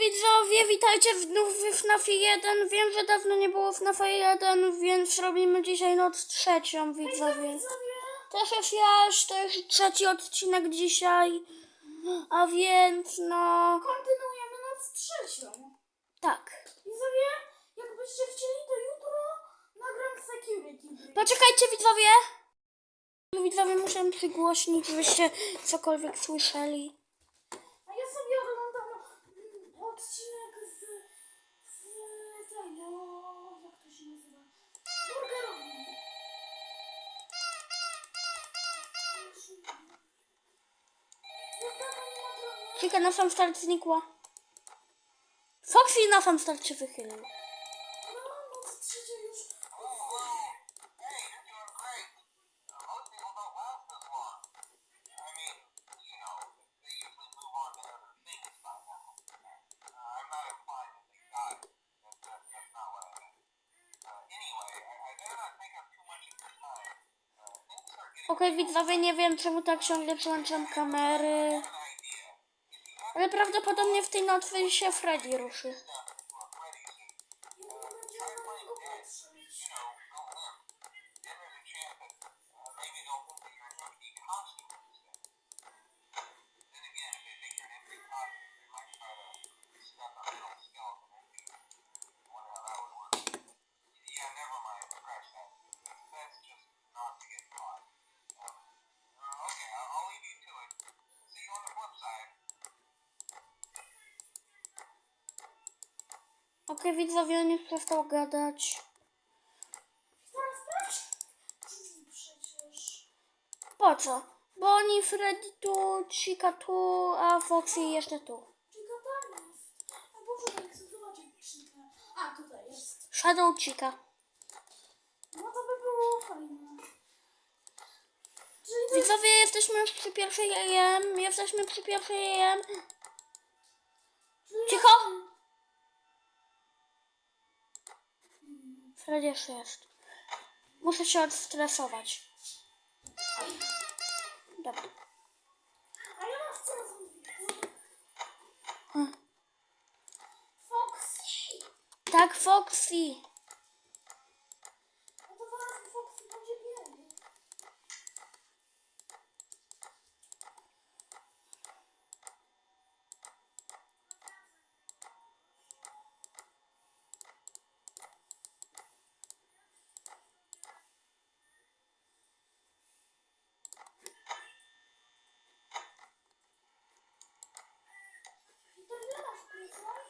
widzowie, witajcie znów w FNAF 1. Wiem, że dawno nie było FNAF 1, więc robimy dzisiaj noc trzecią, widzowie. Też jest jaś, to jest trzeci odcinek dzisiaj. A więc no... Kontynuujemy noc trzecią. Tak. Widzowie, jakbyście chcieli, to jutro nagram security. Poczekajcie, widzowie! Widzowie, muszę przygłośnić, żebyście cokolwiek słyszeli. A ja sobie oglądam mm, odcinek z, z tego, jak to się nazywa? Animatronik? Chica na sam start znikła. Foxy na sam start się wychylił. Widzowie, nie wiem czemu tak ciągle przełączam kamery. Ale prawdopodobnie w tej nocy się Freddy ruszy. Okej, widzowie, nie przestał gadać. Po co? Bo oni Freddy tu, Chica tu, a Foxy jeszcze tu. Chica tam jest. O Boże, ja chcę zobaczyć Chica. A, tutaj jest. Shadow Chica. No to by było fajne. Czyli. Widzowie, jesteśmy przy pierwszej AM. Jesteśmy przy pierwszej. Czyli Cicho! Jeszcze jest. Muszę się odstresować. Dobra. A ja mam coraz mówię. Hmm. Foxy! Tak, Foxy. No to zaraz Foxy będzie biegł. I to nie masz pryzmat?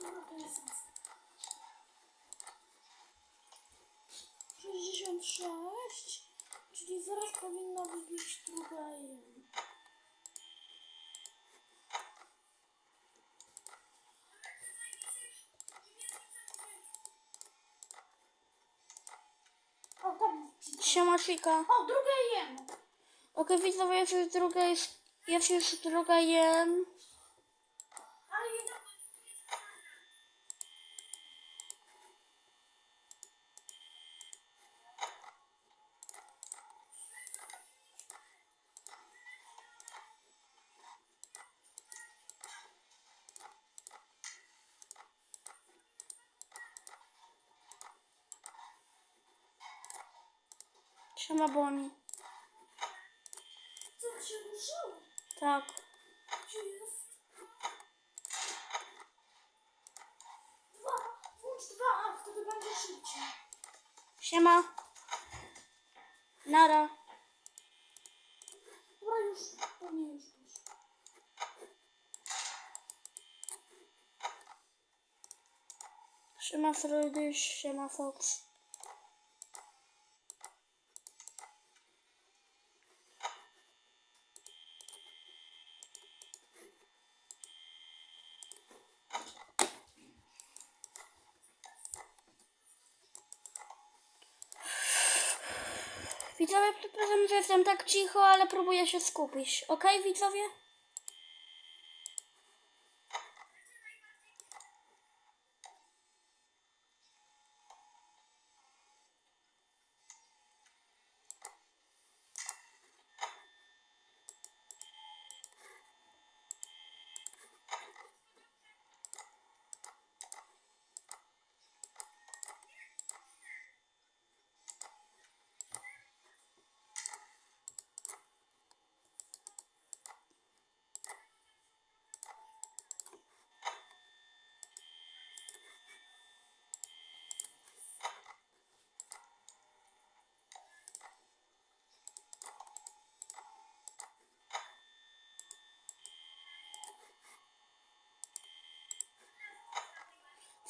Dobra, to jest sens. 66, czyli zaraz powinna wybić druga im. O, tam jest. Siema, Chica. O, druga jem. Okej, widzowie, jest już druga, jest, jest już druga jem. A i... Siema, Bonnie. Co się ruszyło? Tak. Gdzie jest? Dwa. Włącz dwa, a wtedy będzie szybciej. Siema. Nara. Dobra, już. To nie już. już. Siema, Freddy. Siema, Fox. Widzowie, przepraszam, że jestem tak cicho, ale próbuję się skupić. Okej, widzowie?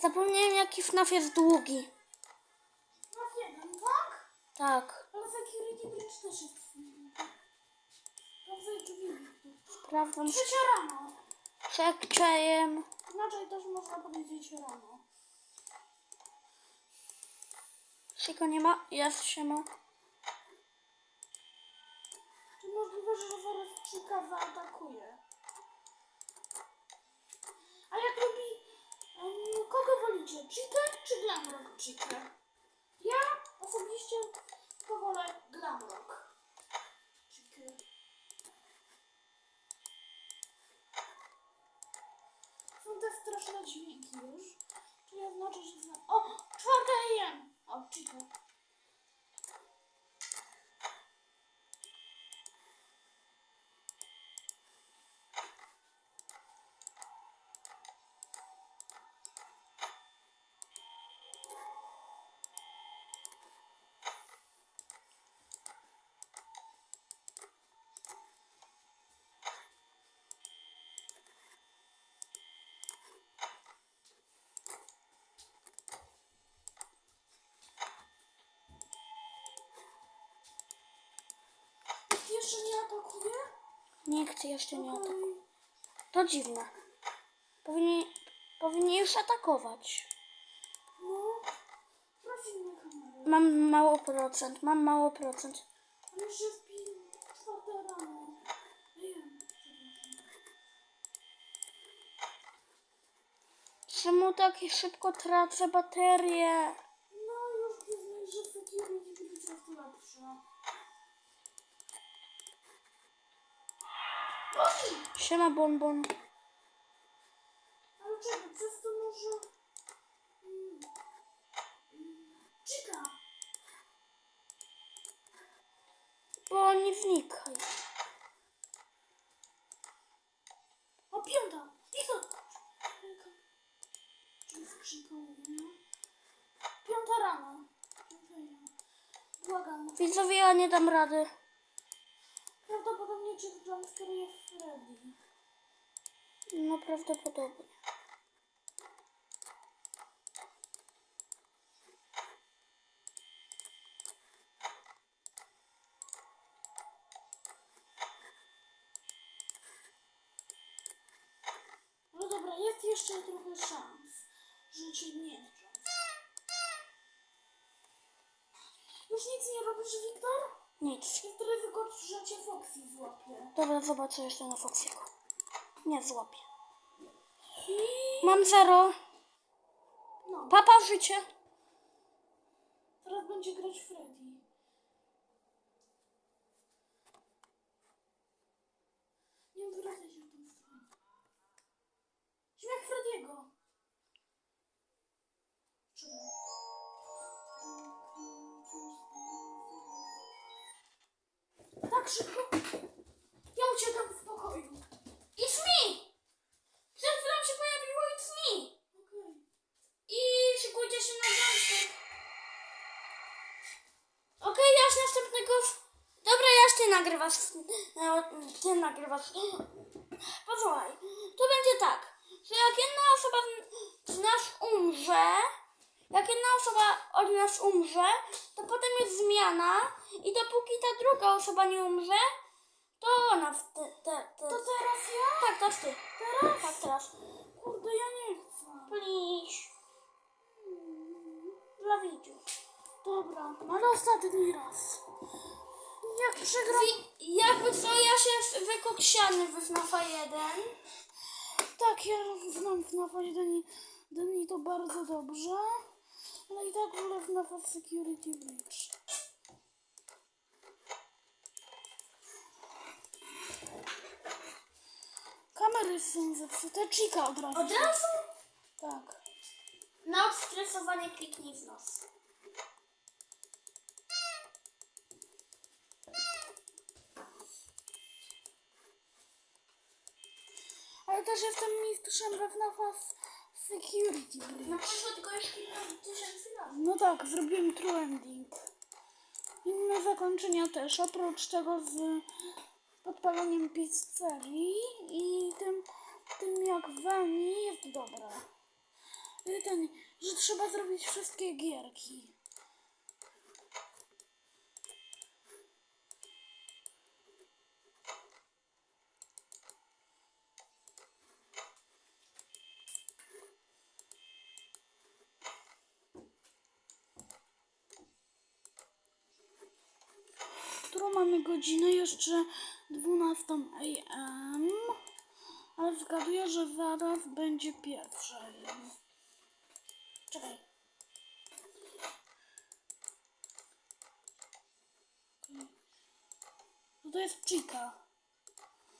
Zapomniałem jaki FNAF jest długi. Na jeden, tak? Tak. Ale security bridge też jest. Drzwi. Sprawdzam Trzecia rano. checkchejem. Inaczej też można powiedzieć rano. Siko nie ma? Jest się ma. Czy możliwe, że zaraz Chica zaatakuje? A jak lubi... kogo wolicie? Chikę czy Glamrock Chikę? Ja osobiście powolę Glamrock. Są te straszne dźwięki już. Czyli oznacza, że... O! Czwarta AM! O, Chica. Nikt jeszcze nie atakuje? Nikt jeszcze nie atakuje. To dziwne. Powinni, powinni już atakować. No, kamerę. Mam mało procent, mam mało procent. Ale rano. Wiem, przepraszam. Czemu tak szybko tracę baterię? No, już Disney, że security będzie coraz lepsze. Oj! Siema bonbon. Ale czekaj, przez to może... Chica! Bo nie wnikaj. O, piąta! Skrzynka mówię? Piąta rano. Piąta rano. Błagam. Widzowie, ja nie dam rady. Prawdopodobnie Chief Jumpscare jest Freddy. No prawdopodobnie. No dobra, jest jeszcze trochę szans, że cię nie. Już nic nie robisz, Wiktor? Nic. Jest ryzyko, że cię Foxy złapie. Dobra, zobaczę jeszcze na Foxiego. Nie złapię. Mam zero. No, Papa życie. teraz będzie grać Freddy. Nie odwracaj się w tą stronę. Śmiech Frediego. Tak szybko. Ja uciekam z pokoju. It's me! Przed chwilą się pojawiło It's me! Okej. I szykujcie się na zamkę. Okej, ja z następnego... w- Dobra, ja ty nagrywasz. No, ty nagrywasz. Posłuchaj, to będzie tak, że jak jedna osoba z- nas umrze, jak jedna osoba od nas umrze, to potem jest zmiana i dopóki ta druga osoba nie umrze, to ona w te, te, te, To teraz ja? Tak, teraz ty. Teraz? Tak, teraz. Kurde, ja nie chcę. Please. Dla widzów. Dobra, ale ostatni raz. Jak przegram... Wi- jakby co, ja się wykoksiany w FNAFa 1. Tak, ja znam FNAF 1 i, 1 i to bardzo dobrze. Ale i tak wolę FNAF Security Breach. Kamery są zepsute. Chica od razu. Od razu? Tak. Na odstresowanie kliknij w nos. Też jestem mistrzem we FNAF Security. No przeszło tylko już kilka tysięcy lat. No tak, zrobiłem true ending. Inne zakończenia też, oprócz tego z podpaleniem pizzerii i tym, tym jak Wani jest dobre. Ten trzeba zrobić wszystkie gierki. Godzinę? Jeszcze 12 am. Ale zgaduję, że zaraz będzie pierwsza. Czekaj. No to jest Chica.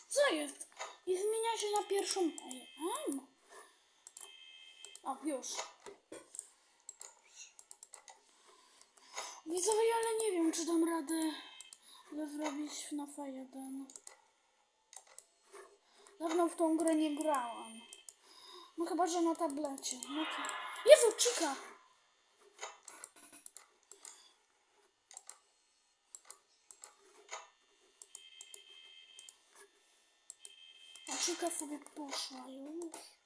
Co jest? I zmienia się na pierwszą AM. O, już. Widzowie, ale nie wiem, czy dam radę to zrobić FNAFa 1. Dawno w tą grę nie grałam. No chyba, że na tablecie. No to... Jezu, Chica! A Chica sobie poszła już.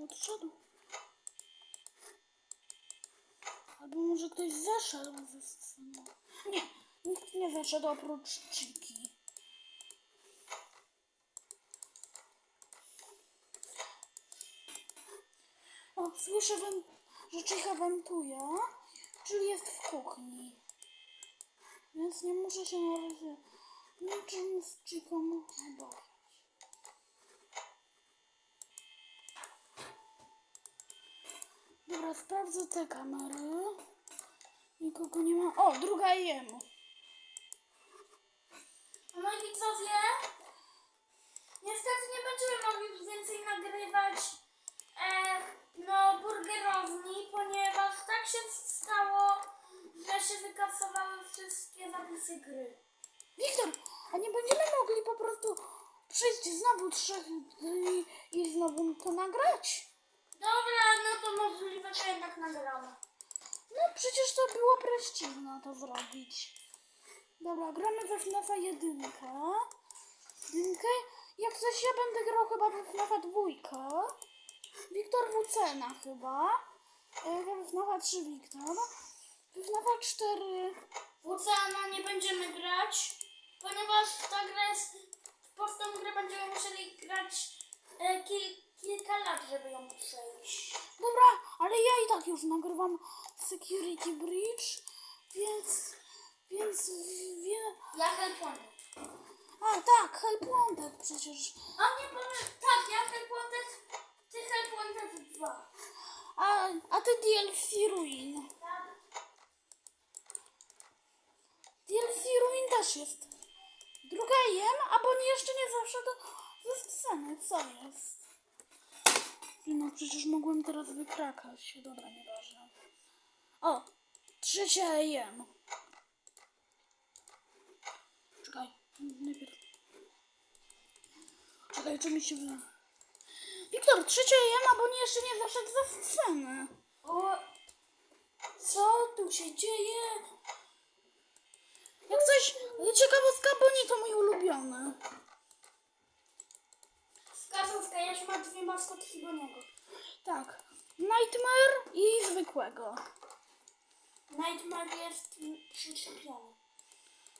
Podszedł. Albo może ktoś zeszedł ze sceny. Nie, nikt nie zeszedł oprócz Chiki. O, słyszę, że Chicha wentuje, czyli jest w kuchni. Więc nie muszę się na razie niczym z Chiką obawiać. Dobra, sprawdzę te kamery. Nikogo nie ma. O, druga jemu. No i widzowie, niestety nie będziemy mogli więcej nagrywać e, no, burgerowni, ponieważ tak się stało, że się wykasowały wszystkie zapisy gry. Wiktor, a nie będziemy mogli po prostu przyjść znowu trzech dni i znowu to nagrać? Dobra, no to możliwe, że jednak nagramy. No przecież to było preściżne to zrobić. Dobra, gramy we FNAFa jedynkę. Jedynkę. Jak coś ja będę grał chyba we FNAFa dwójkę. Wiktor Wucena chyba. E, We FNAFa 3 Wiktor. We FNAFa 4 W Oceana nie będziemy grać, ponieważ ta gra jest, po tą grę będziemy musieli grać e, kil, kilka lat, żeby ją przejść. Dobra, ale ja i tak już nagrywam Security Bridge, więc, więc wie... Ja helpuję. A tak, Help Wanted przecież. A nie powiem, tak, ja helpuję, ty helpuję dwa. A, a ty DLC Ruin. Tak? DLC Ruin też jest. Druga jem, a bo nie jeszcze nie zaszedł ze sceny. Co jest? No przecież mogłem teraz wykrakać. Dobra, nieważne. O, trzecia jem. Czekaj, najpierw. Czekaj, czy mi się wy... Wiktor, trzecia jem, a bo nie jeszcze nie zaszedł ze sceny. O, co tu się dzieje? Jak coś, ciekawostka, bo nie to mój ulubiony. Wskazówka, ja ma dwie maskotki do niego. Tak. Nightmare i zwykłego. Nightmare jest przyczepiony.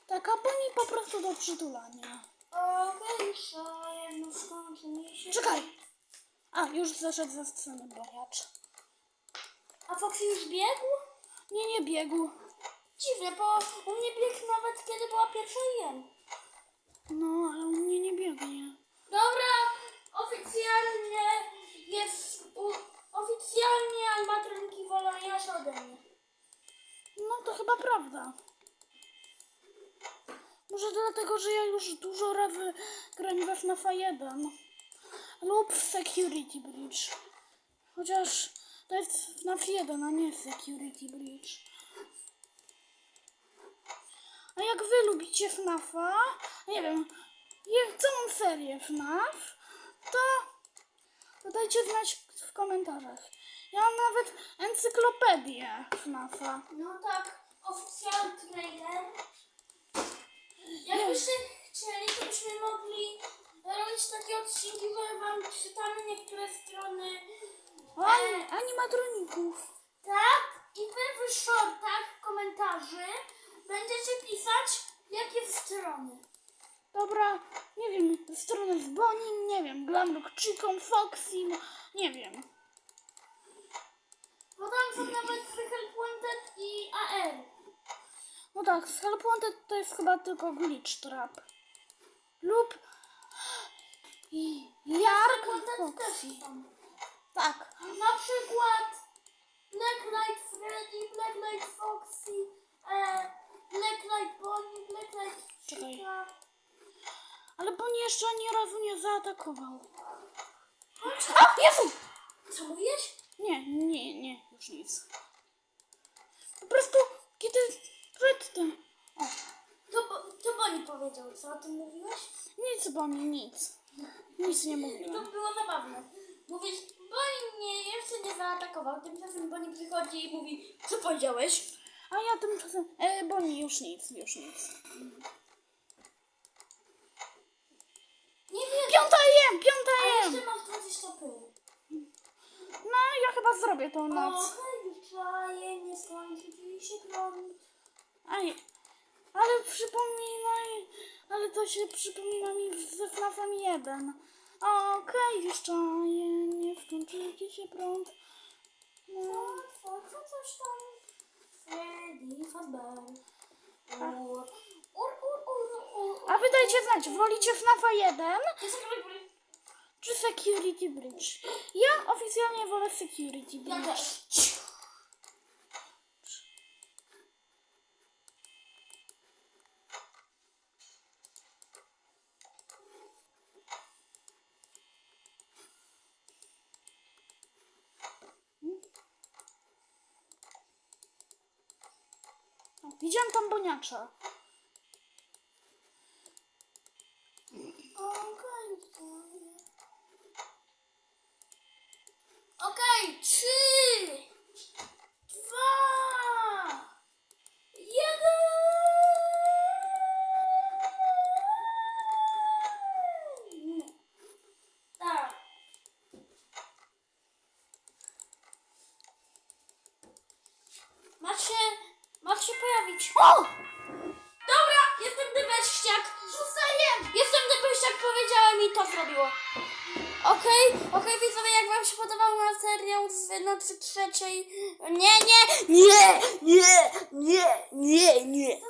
Tak, a boni po prostu do przytulania. Okej, okay, no skończy mi się. Czekaj! A, już zeszedł ze sceny boniacz. A Foxy już biegł? Nie, nie biegł. Dziwne, bo u mnie biegł nawet kiedy była pierwsza jem. No, ale u mnie nie biegnie. Dobra, oficjalnie jest. U, oficjalnie animatroniki wolą Jasia ode mnie. No to chyba prawda. Może dlatego, że ja już dużo razy grałem we FNAFa 1 lub w Security Bridge. Chociaż to jest FNAF 1, a nie Security Bridge. A jak wy lubicie FNAFa, nie wiem, je- całą serię FNAF, to, dajcie znać w komentarzach. Ja mam nawet encyklopedię FNAFa. No tak, oficjalny trailer. Jakbyście chcieli, to byśmy mogli robić takie odcinki, że wam czytamy niektóre strony. O, ani- animatroników. Tak, i wy w shortach komentarzy będziecie pisać, jakie strony. Dobra, nie wiem, strony z Bonnie, nie wiem, Glamrock Chicken, Foxy, nie wiem. Bo tam są nawet Freaker Pointed i AR. No tak, Skull Wanted to jest chyba tylko Glitch Trap. Lub i Jark Foxy. Tak, Na przykład Black Knight Freddy, Black Knight Foxy, e, Black Knight Bonnie, Black Czekaj. Chica. ale Bonnie jeszcze ani razu nie zaatakował. A, Jezu! Co mówisz? Nie, nie, nie, już nic. Po prostu, kiedy przedtem... O, To, bo, to Bonnie powiedział, co o tym mówiłeś? nic Bonnie, nic. Nic nie to mówiłem. było zabawne. Mówisz, Bonnie mnie jeszcze nie zaatakował, tymczasem Bonnie przychodzi i mówi, co powiedziałeś? A ja tymczasem... E, Bonnie, już nic, już nic. Nie wiem, Piąta jem, piąta a jem! jeszcze masz 20 pył. No, ja chyba zrobię tą noc. Okej, czaję, nie skończy ci się prąd. Aj, ale przypominaj, ale to się przypomina mi ze FNAFem 1. Okej, jeszcze nie, nie włączy ci się prąd. No. Co, co, coś tam? Freddy Fazbear. Ur, ur, ur, ur. A wy dajcie znać, wolicie FNAFa 1 To jest jakby- czy Security Bridge? Ja oficjalnie wolę Security Bridge. widziałam tam boniacza. Okej, Okej, trzy, dwa, jeden. Tak. Masz się, masz O! Dobra, jestem debeściak. Zostaję. Jestem debeściak, powiedziałem i to zrobiło. Okej, okej widzowie, jak wam się podobał materiał z nocy trzeciej. Nie, nie, nie, nie, nie, nie, nie.